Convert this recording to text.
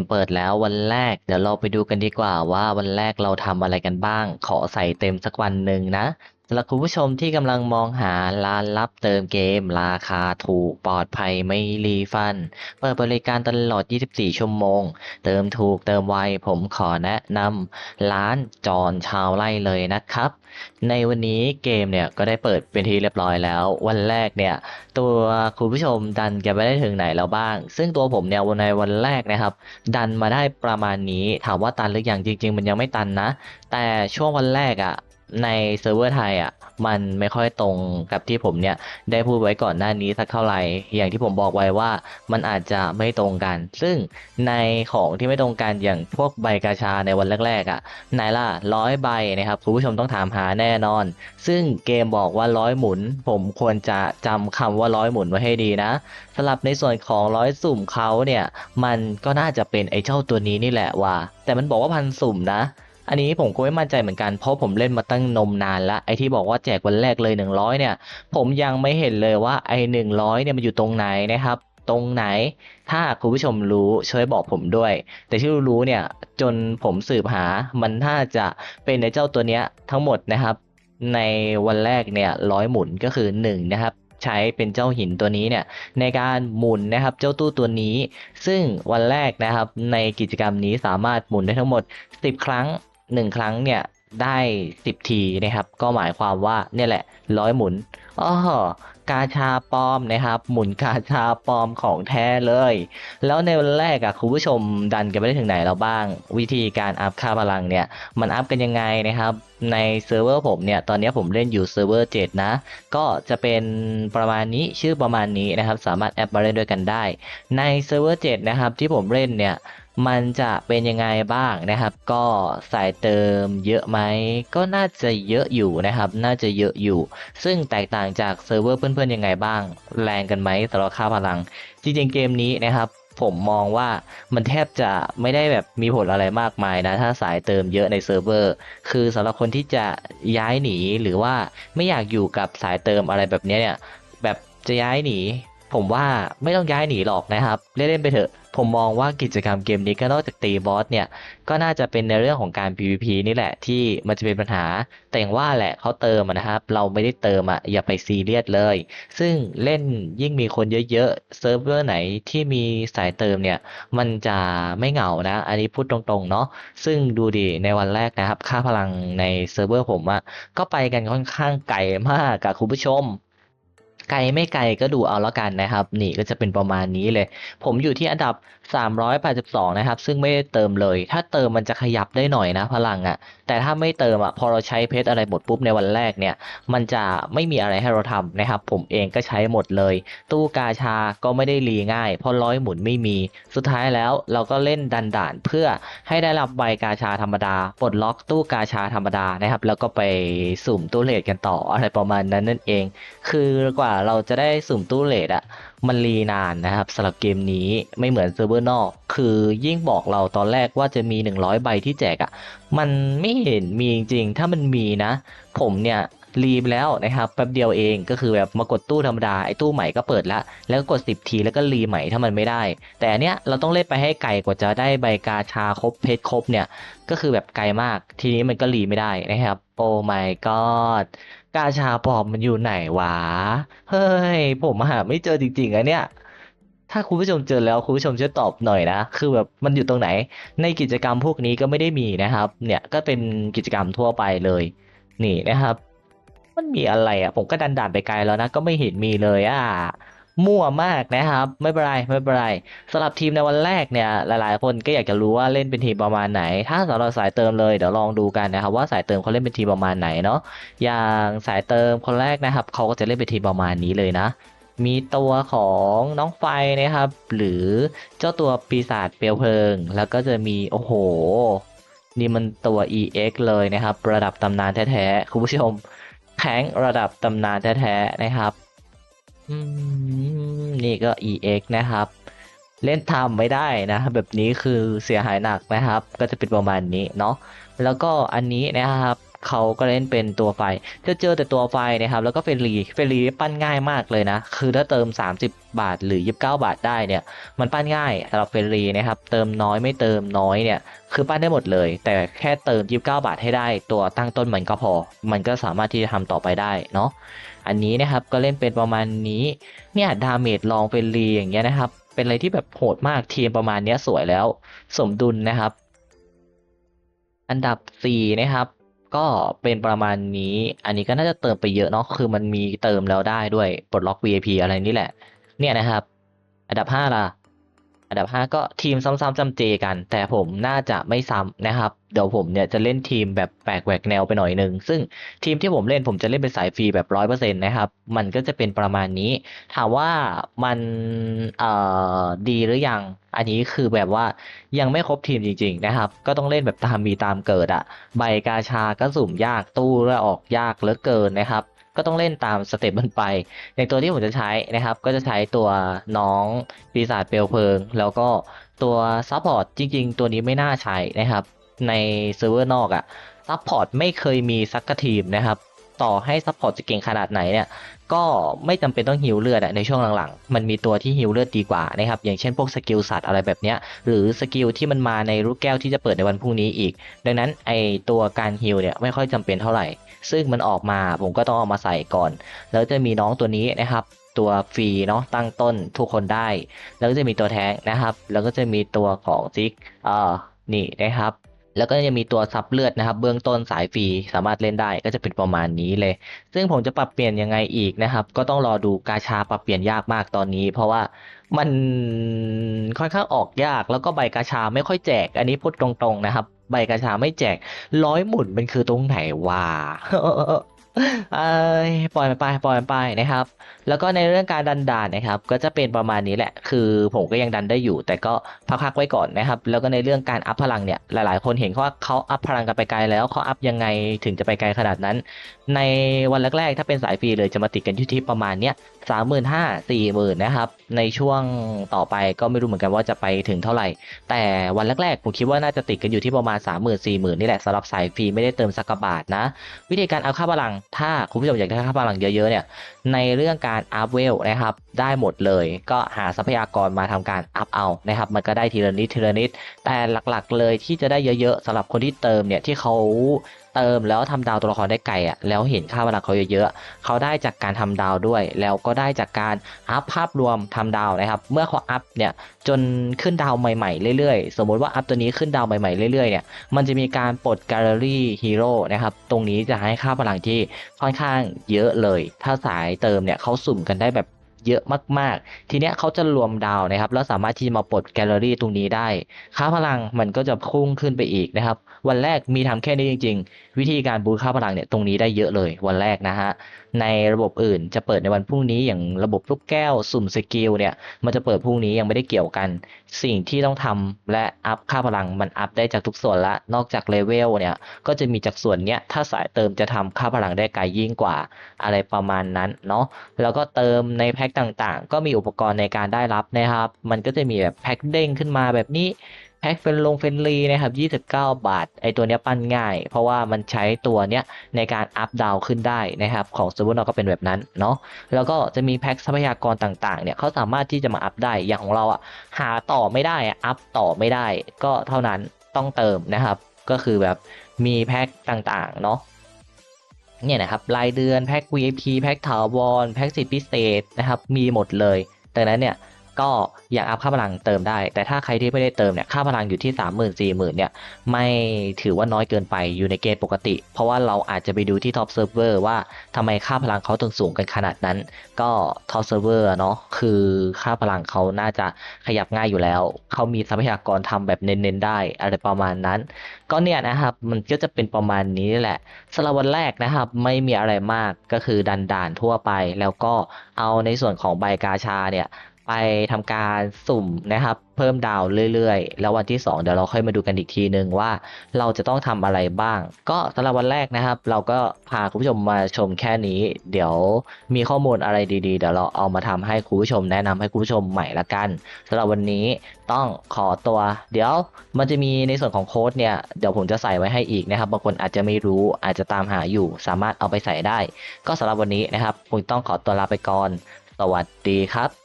มเปิดแล้ววันแรก เดี๋ยวเราไปดูกันดีกว่าว่าวันแรกเราทำอะไรกันบ้าง ขอใส่เต็มสักวันหนึ่งนะ สำหรับคุณผู้ชมที่กำลังมองหาร้านรับเติมเกม ราคาถูกปลอดภัยไม่รีฟัน เปิดบริการตลอด 24 ชั่วโมง เติมถูกเติมไวผมขอแนะนำร้านจอนชาวไร่เลยนะครับ ในวันนี้เกมเนี่ยก็ได้เปิดเป็นที่เรียบร้อยแล้ว วันแรกเนี่ย ตัวคุณผู้ชมดันกันไปได้ถึงไหนแล้วบ้าง ซึ่งตัวผมเนี่ยวันในวันแรกนะครับ ดันมาได้ประมาณนี้ถามว่าตันหรือยังจริง ๆ มันยังไม่ตันนะ แต่ช่วงวันแรกอะ่ะ ในเซิร์ฟเวอร์ไทยอะมันไม่ค่อยตรงกับที่ผมเนี่ยได้พูดไว้ก่อนหน้านี้สักเท่าไหร่ อย่างที่ผมบอกไว้ว่ามันอาจจะไม่ตรงกัน ซึ่งในของที่ไม่ตรงกันอย่างพวกใบกาชาในวันแรกๆอะไหนล่ะร้อยใบนะครับคุณผู้ชมต้องถามหาแน่นอน ซึ่งเกมบอกว่าร้อยหมุน ผมควรจะจำคำว่าร้อยหมุนไว้ให้ดีนะสำหรับในส่วนของร้อยสุ่มเขาเนี่ยมันก็น่าจะเป็นไอ้เจ้าตัวนี้นี่แหละว่ะแต่มันบอกว่าพันสุ่มนะ อันนี้ผมก็ไม่มั่นใจเหมือนกันเพราะผมเล่นมาตั้งนมนานละไอที่บอกว่าแจกวันแรกเลย 100 เนี่ย ผมยังไม่เห็นเลยว่าไอ้100 เนี่ยมันอยู่ตรงไหนนะครับ ตรงไหน ถ้าคุณผู้ชมรู้ช่วยบอกผมด้วย แต่ที่รู้เนี่ยจนผมสืบหามันน่าจะเป็นในเจ้าตัวเนี้ยทั้งหมดนะครับ ในวันแรกเนี่ยร้อยหมุนก็คือ 1 นะครับใช้เป็นเจ้าหินตัวนี้เนี่ยในการหมุนนะครับเจ้าตู้ตัวนี้ ซึ่งวันแรกนะครับในกิจกรรมนี้สามารถหมุนได้ทั้งหมด 10 ครั้ง 1ครั้งเนี่ยได้10ทีนะครับ ก็หมายความว่าเนี่ยแหละร้อยหมุนอ๋อกาชาปลอมนะครับ หมุนกาชาปลอมของแท้เลย แล้วในวันแรกอะคุณผู้ชมดันกันไปได้ถึงไหนแล้วบ้าง วิธีการอัพค่าพลังเนี่ยมันอัพกันยังไงนะครับ ในเซิร์ฟเวอร์ผมเนี่ยตอนนี้ผมเล่นอยู่เซิร์ฟเวอร์7นะ ก็จะเป็นประมาณนี้ชื่อประมาณนี้นะครับ สามารถแอปมาเล่นด้วยกันได้ ในเซิร์ฟเวอร์7นะครับที่ผมเล่นเนี่ย มันจะเป็นยังไงบ้างนะครับ ก็สายเติมเยอะไหมก็น่าจะเยอะอยู่นะครับ น่าจะเยอะอยู่ ซึ่งแตกต่างจากเซิร์ฟเวอร์เพื่อนๆยังไงบ้าง แรงกันไหมสำหรับค่าพลัง จริงๆเกมนี้นะครับ ผมมองว่ามันแทบจะไม่ได้แบบมีผลอะไรมากมายนะ ถ้าสายเติมเยอะในเซิร์ฟเวอร์ คือสำหรับคนที่จะย้ายหนีหรือว่าไม่อยากอยู่กับสายเติมอะไรแบบนี้เนี่ยแบบจะย้ายหนี ผมว่าไม่ต้องย้ายหนีหรอกนะครับ เล่นๆไปเถอะ ผมมองว่ากิจกรรมเกมนี้ก็นอกจากตีบอสเนี่ย ก็น่าจะเป็นในเรื่องของการ PVP นี่แหละที่มันจะเป็นปัญหา แต่อย่างว่าแหละเขาเติมนะครับ เราไม่ได้เติมอะอย่าไปซีเรียสเลย ซึ่งเล่นยิ่งมีคนเยอะๆ เซิร์ฟเวอร์ไหนที่มีสายเติมเนี่ย มันจะไม่เหงานะ อันนี้พูดตรงๆเนาะ ซึ่งดูดิในวันแรกนะครับ ค่าพลังในเซิร์ฟเวอร์ผมอะก็ไปกันค่อนข้างไกลมากกับคุณผู้ชม ไกลไม่ไกลก็ดูเอาแล้วกันนะครับ นี่ก็จะเป็นประมาณนี้เลย ผมอยู่ที่อันดับ 382 นะครับ ซึ่งไม่ได้เติมเลย ถ้าเติมมันจะขยับได้หน่อยนะพลังอะ่ะ แต่ถ้าไม่เติมอะ่ะพอเราใช้เพชรอะไรหมดปุ๊บในวันแรกเนี่ย มันจะไม่มีอะไรให้เราทำนะครับ ผมเองก็ใช้หมดเลย ตู้กาชาก็ไม่ได้รีง่าย เพราะร้อยหมุนไม่มี สุดท้ายแล้วเราก็เล่นดันด่านเพื่อให้ได้รับใบกาชาธรรมดาปลดล็อกตู้กาชาธรรมดานะครับ แล้วก็ไปสุ่มตู้เลทกันต่ออะไรประมาณนั้นนั่นเอง คือกว่าเราจะได้สุ่มตู้เลทอะมันรีนานนะครับสำหรับเกมนี้ไม่เหมือนเซิร์ฟเวอร์นอก คือยิ่งบอกเราตอนแรกว่าจะมี 100 ใบที่แจกอะมันไม่เห็นมีจริงๆ ถ้ามันมีนะ ผมเนี่ยรีไปแล้วนะครับแป๊บเดียวเองก็คือแบบมากดตู้ธรรมดาไอ้ตู้ใหม่ก็เปิดละแล้วก็กด 10 ทีแล้วก็รีใหม่ถ้ามันไม่ได้ แต่อันเนี้ยเราต้องเล่นไปให้ไกลกว่าจะได้ใบกาชาครบเพชรครบเนี่ยก็คือแบบไกลมากทีนี้มันก็รีไม่ได้นะครับโอ้ my god กาชาปลอมมันอยู่ไหนวะ เฮ้ย ผมหาไม่เจอจริงๆอะเนี่ย ถ้าคุณผู้ชมเจอแล้วคุณผู้ชมช่วยตอบหน่อยนะ คือแบบมันอยู่ตรงไหน ในกิจกรรมพวกนี้ก็ไม่ได้มีนะครับ เนี่ยก็เป็นกิจกรรมทั่วไปเลย นี่นะครับ มันมีอะไรอะผมก็ดันด่านไปไกลแล้วนะ ก็ไม่เห็นมีเลยอะ มั่วมากนะครับ ไม่เป็นไรไม่เป็นไรสำหรับทีมในวันแรกเนี่ยหลายๆ คนก็อยากจะรู้ว่าเล่นเป็นทีมประมาณไหน ถ้าสำหรับสายเติมเลยเดี๋ยวลองดูกันนะครับว่าสายเติมเขาเล่นเป็นทีมประมาณไหนเนาะอย่างสายเติมคนแรกนะครับเขาก็จะเล่นเป็นทีมประมาณนี้เลยนะ มีตัวของน้องไฟนะครับ หรือเจ้าตัวปีศาจเปลวเพลิง แล้วก็จะมีโอ้โห นี่มันตัว EX เลยนะครับ ระดับตำนานแท้ๆคุณผู้ชมแข็งระดับตำนานแท้ๆนะครับ อืมนี่ก็ EX นะครับ เล่นทำไม่ได้นะ แบบนี้คือเสียหายหนักนะครับ ก็จะเป็นประมาณนี้เนาะแล้วก็อันนี้นะครับ เขาก็เล่นเป็นตัวไฟจะเจอแต่ตัวไฟนะครับแล้วก็เฟรลีเฟรลีปั้นง่ายมากเลยนะ คือถ้าเติม 30 บาทหรือ 29 บาทได้เนี่ยมันปั้นง่ายสำหรับเฟรลีนะครับเติมน้อยไม่เติมน้อยเนี่ยคือปั้นได้หมดเลย แต่แค่เติม 29 บาทให้ได้ ตัวตั้งต้นมันก็พอ มันก็สามารถที่จะทำต่อไปได้เนาะอันนี้นะครับก็เล่นเป็นประมาณนี้เนี่ยดาเมจลองเฟรลีอย่างเงี้ยนะครับเป็นอะไรที่แบบโหดมากทีมประมาณเนี้ยสวยแล้ว สมดุลนะครับ อันดับ 4 นะครับ ก็เป็นประมาณนี้ อันนี้ก็น่าจะเติมไปเยอะเนาะ คือมันมีเติมแล้วได้ด้วยปลดล็อก VIP อะไรนี่แหละ เนี่ยนะครับ อันดับ 5 ล่ะ อันดับ 5 ก็ทีมซ้ำๆจำเจกัน แต่ผมน่าจะไม่ซ้ำนะครับ เดี๋ยวผมเนี่ยจะเล่นทีมแบบแปลกแหวกแนวไปหน่อยหนึ่งซึ่งทีมที่ผมเล่นผมจะเล่นเป็นสายฟรีแบบร้อยเปอร์เซ็นต์นะครับ มันก็จะเป็นประมาณนี้ ถามว่ามันเอ่อดีหรือยัง อันนี้คือแบบว่ายังไม่ครบทีมจริง ๆ นะครับ ก็ต้องเล่นแบบตามมีตามเกิดอะใบกาชาก็สุ่มยากตู้และออกยากเหลือเกินนะครับ ก็ต้องเล่นตามสเต็ปมันไปอย่างตัวที่ผมจะใช้นะครับ ก็จะใช้ตัวน้องปีศาจเปลวเพลิง แล้วก็ตัวซัพพอร์ตจริง ๆ ตัวนี้ไม่น่าใช้นะครับ ในเซิร์ฟเวอร์นอกอะซัพพอร์ตไม่เคยมีสักกะทีมนะครับ ต่อให้ซัพพอร์ตจะเก่งขนาดไหนเนี่ยก็ไม่จำเป็นต้องฮิวเลือดในช่วงหลังๆ มันมีตัวที่ฮิวเลือดดีกว่านะครับ อย่างเช่นพวกสกิลสัตว์อะไรแบบเนี้ยหรือสกิลที่มันมาในลูกแก้วที่จะเปิดในวันพรุ่งนี้อีก ดังนั้นไอตัวการฮิวเนี่ยไม่ค่อยจำเป็นเท่าไหร่ ซึ่งมันออกมาผมก็ต้องเอามาใส่ก่อน แล้วจะมีน้องตัวนี้นะครับตัวฟรีเนาะตั้งต้นทุกคนได้ แล้วก็จะมีตัวแท้งนะครับ แล้วก็จะมีตัวของซิกเอ่อนี่นะครับ แล้วก็จะมีตัวซับเลือดนะครับ เบื้องต้นสายฟรีสามารถเล่นได้ก็จะเป็นประมาณนี้เลย ซึ่งผมจะปรับเปลี่ยนยังไงอีกนะครับ ก็ต้องรอดูกาชาปรับเปลี่ยนยากมากตอนนี้ เพราะว่ามันค่อนข้างออกยาก แล้วก็ใบกาชาไม่ค่อยแจก อันนี้พูดตรงๆนะครับ ใบกาชาไม่แจกร้อยหมุนมันคือตรงไหนวะ เอ้ยปล่อยมันไปปล่อยมันไปนะครับ แล้วก็ในเรื่องการดันด่านนะครับ ก็จะเป็นประมาณนี้แหละ คือผมก็ยังดันได้อยู่ แต่ก็พักๆไว้ก่อนนะครับ แล้วก็ในเรื่องการอัพพลังเนี่ยหลาย ๆ คนเห็นว่าเขาอัพพลังกันไปไกลแล้วเขาอัพยังไงถึงจะไปไกลขนาดนั้น ในวันแรกๆ ถ้าเป็นสายฟรีเลยจะมาติดกันที่ที่ประมาณเนี้ยสามหมื่นห้าสี่หมื่นนะครับ ในช่วงต่อไปก็ไม่รู้เหมือนกันว่าจะไปถึงเท่าไหร่ แต่วันแรกๆผมคิดว่าน่าจะติดกันอยู่ที่ประมาณ3 0 0 0 0 4 0,000นี่แหละสำหรับสายฟรีไม่ได้เติมสักกะบาทนะ วิธีการเอัพค่าพลังถ้าคุณผู้ชมอยากได้ค่าพลังเยอะๆเนี่ยในเรื่องการอัพเวลนะครับได้หมดเลย ก็หาทรัพยากรมาทำการอัพเอานะครับมันก็ได้ทีละนิดทีละนิดแต่หลักๆเลยที่จะได้เยอะๆสำหรับคนที่เติมเนี่ยที่เขา เติมแล้วทำดาวตัวละครได้ไกลอะแล้วเห็นค่าพลังเขาเยอะๆเขาได้จากการทำดาวด้วย แล้วก็ได้จากการอัพภาพรวมทำดาวนะครับ เมื่อเขาอัพเนี่ยจนขึ้นดาวใหม่ๆเรื่อยๆ สมมุติว่าอัพตัวนี้ขึ้นดาวใหม่ๆเรื่อยๆเนี่ยมันจะมีการปลดแกลเลอรี่ฮีโร่นะครับตรงนี้จะให้ค่าพลังที่ค่อนข้างเยอะเลย ถ้าสายเติมเนี่ยเขาสุ่มกันได้แบบ เยอะมากๆ ทีเนี้ยเขาจะรวมดาวนะครับ แล้วสามารถที่จะมาปลดแกลเลอรี่ตรงนี้ได้ ค่าพลังมันก็จะพุ่งขึ้นไปอีกนะครับ วันแรกมีทำแค่นี้จริง ๆ วิธีการบูทค่าพลังเนี่ยตรงนี้ได้เยอะเลย วันแรกนะฮะ ในระบบอื่นจะเปิดในวันพรุ่งนี้อย่างระบบลูกแก้วสุ่มสกิลเนี่ยมันจะเปิดพรุ่งนี้ยังไม่ได้เกี่ยวกัน สิ่งที่ต้องทำและอัพค่าพลังมันอัพได้จากทุกส่วนละ นอกจากเลเวลเนี่ยก็จะมีจากส่วนเนี้ยถ้าสายเติมจะทำค่าพลังได้ไกลยิ่งกว่าอะไรประมาณนั้นเนาะแล้วก็เติมในแพ็คต่างๆ ก็มีอุปกรณ์ในการได้รับนะครับ มันก็จะมีแบบแพ็คเด้งขึ้นมาแบบนี้แพ็คเป็นลงเฟนรีนะครับ29 บาท ไอตัวเนี้ยปั้นง่าย เพราะว่ามันใช้ตัวเนี้ยในการอัพดาวขึ้นได้นะครับ ของซูเปอร์นอก็เป็นแบบนั้นเนาะ แล้วก็จะมีแพ็คทรัพยากรต่างๆ เนี่ยเขาสามารถที่จะมาอัพได้ อย่างของเราอะหาต่อไม่ได้อะอัพต่อไม่ได้ ก็เท่านั้นต้องเติมนะครับ ก็คือแบบมีแพ็คต่างๆ เนาะ เนี่ยนะครับรายเดือนแพ็ก VIP แพ็กถาวรแพ็กสิทธิพิเศษนะครับมีหมดเลยดังนั้นเนี่ย ก็อยากอัพค่าพลังเติมได้ แต่ถ้าใครที่ไม่ได้เติมเนี่ยค่าพลังอยู่ที่ 3 0 0 0 0 4 0 0 0 0เนี่ยไม่ถือว่าน้อยเกินไปอยู่ในเกณฑ์ปกติ เพราะว่าเราอาจจะไปดูที่ท็อปเซิร์ฟเวอร์ว่าทำไมค่าพลังเขาถึงสูงกันขนาดนั้น ก็ท็อปเซิร์ฟเวอร์เนาะคือค่าพลังเขาน่าจะขยับง่ายอยู่แล้ว เขามีทรัพยากรทำแบบเน้นๆได้ อะไรประมาณนั้น ก็เนี่ยนะครับมันก็จะเป็นประมาณนี้แหละสำหรับวันแรกนะครับไม่มีอะไรมากก็คือดันด่านทั่วไป แล้วก็เอาในส่วนของใบกาชาเนี่ย ไปทำการสุ่มนะครับ เพิ่มดาวเรื่อยๆ แล้ววันที่ 2 เดี๋ยวเราค่อยมาดูกันอีกทีนึงว่าเราจะต้องทำอะไรบ้าง ก็สำหรับวันแรกนะครับ เราก็พาคุณผู้ชมมาชมแค่นี้ เดี๋ยวมีข้อมูลอะไรดีๆ เดี๋ยวเราเอามาทำให้คุณผู้ชมแนะนำให้คุณผู้ชมใหม่ละกันสำหรับวันนี้ต้องขอตัว เดี๋ยวมันจะมีในส่วนของโค้ดเนี่ยเดี๋ยวผมจะใส่ไว้ให้อีกนะครับบางคนอาจจะไม่รู้อาจจะตามหาอยู่ สามารถเอาไปใส่ได้ ก็สำหรับวันนี้นะครับผมต้องขอตัวลาไปก่อนสวัสดีครับ